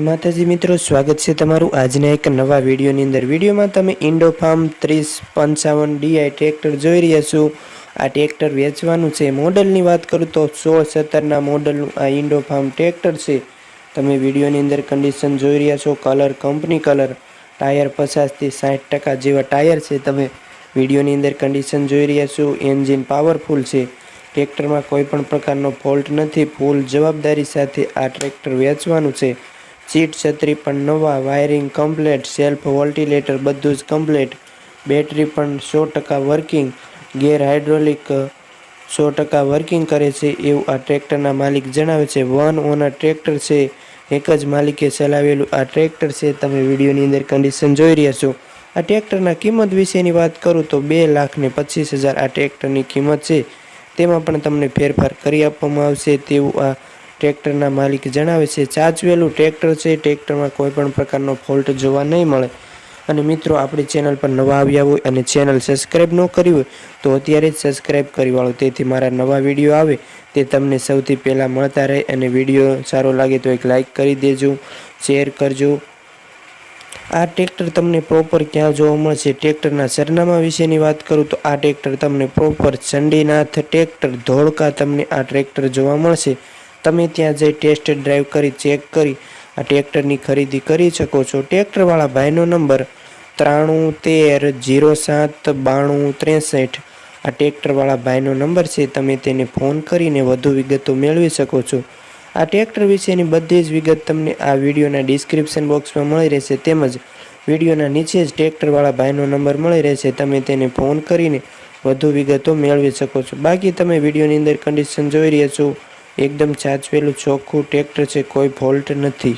માતાજી મિત્રો, સ્વાગત છે તમારું આજના એક નવા વિડીયોની અંદર. વિડીયોમાં તમે ઇન્ડો ફાર્મ ત્રીસ પંચાવન ડીઆઈ ટ્રેક્ટર જોઈ રહ્યા છો. આ ટ્રેક્ટર વેચવાનું છે. મોડલની વાત કરું તો સોળ સત્તરના મોડલનું આ ઇન્ડો ફાર્મ ટ્રેક્ટર છે. તમે વિડીયોની અંદર કન્ડિશન જોઈ રહ્યા છો. કલર કંપની કલર ટાયર પચાસથી સાઠ ટકા જેવા ટાયર છે. તમે વિડીયોની અંદર કન્ડિશન જોઈ રહ્યા છો. એન્જિન પાવરફુલ છે. ટ્રેક્ટરમાં કોઈ પણ પ્રકારનો ફોલ્ટ નથી. ફૂલ જવાબદારી સાથે આ ટ્રેક્ટર વેચવાનું છે. સીટ છત્રી પણ નવા, વાયરિંગ કમ્પ્લેટ, સેલ્ફ વોલ્ટિલેટર બધું જ કમ્પ્લેટ. બેટરી પણ સો ટકા વર્કિંગ, ગેર હાઇડ્રોલિક સો ટકા વર્કિંગ કરે છે એવું આ ટ્રેક્ટરના માલિક જણાવે છે. વન ઓનર ટ્રેક્ટર છે, એક જ માલિકે ચલાવેલું આ ટ્રેક્ટર છે. તમે વિડીયોની અંદર કન્ડિશન જોઈ રહ્યા છો. આ ટ્રેક્ટરના કિંમત વિશેની વાત કરું તો બે લાખ ને પચીસ હજાર આ ટ્રેક્ટરની કિંમત છે. તેમાં પણ તમને ફેરફાર કરી આપવામાં આવશે તેવું આ ટ્રેક્ટરના માલિક જણાવે છે, ચાચવેલું ટ્રેક્ટર છે ટ્રેક્ટરમાં કોઈ પણ પ્રકારનો ફોલ્ટ જોવા નહીં મળે. અને મિત્રો, આપણી ચેનલ પર નવા આવ્યા હોય અને ચેનલ સબસ્ક્રાઈબ ન કરી હોય, તો અત્યારે જ સબસ્ક્રાઈબ કરી વાળો. તેથી મારા નવા વીડિયો આવે, તે તમને સૌથી પહેલાં મળતા રહે અને વીડિયો સારો લાગે તો એક લાઈક કરી દેજો, શેર કરજો. આ ટ્રેક્ટર તમને પ્રોપર ક્યાં જોવા મળશે? ટ્રેક્ટરના સરનામા વિશેની વાત કરું તો આ ટ્રેક્ટર તમને પ્રોપર ચંડીનાથ ટ્રેક્ટર ધોળકા તમને આ ટ્રેક્ટર જોવા મળશે. તમે ત્યાં જઈ ટેસ્ટ ડ્રાઈવ કરી ચેક કરી, આ ટ્રેક્ટરની ખરીદી કરી શકો છો. ટ્રેક્ટરવાળા ભાઈનો નંબર ત્રાણું તેર જીરો સાત બાણું ત્રેસઠ. આ ટ્રેક્ટરવાળા ભાઈનો નંબર છે, તમે તેને ફોન કરીને વધુ વિગતો મેળવી શકો છો. આ ટ્રેક્ટર વિશેની બધી જ વિગત તમને આ વિડીયોના ડિસ્ક્રિપ્શન બોક્સમાં મળી રહેશે. તેમજ વિડીયોના નીચે જ ટ્રેક્ટરવાળા ભાઈનો નંબર મળી રહેશે. તમે તેને ફોન કરીને વધુ વિગતો મેળવી શકો છો. બાકી તમે વિડીયોની અંદર કન્ડિશન જોઈ રહ્યા છો. એકદમ ચાચવેલું ચોખ્ખું ટ્રેક્ટર છે કોઈ ફોલ્ટ નથી.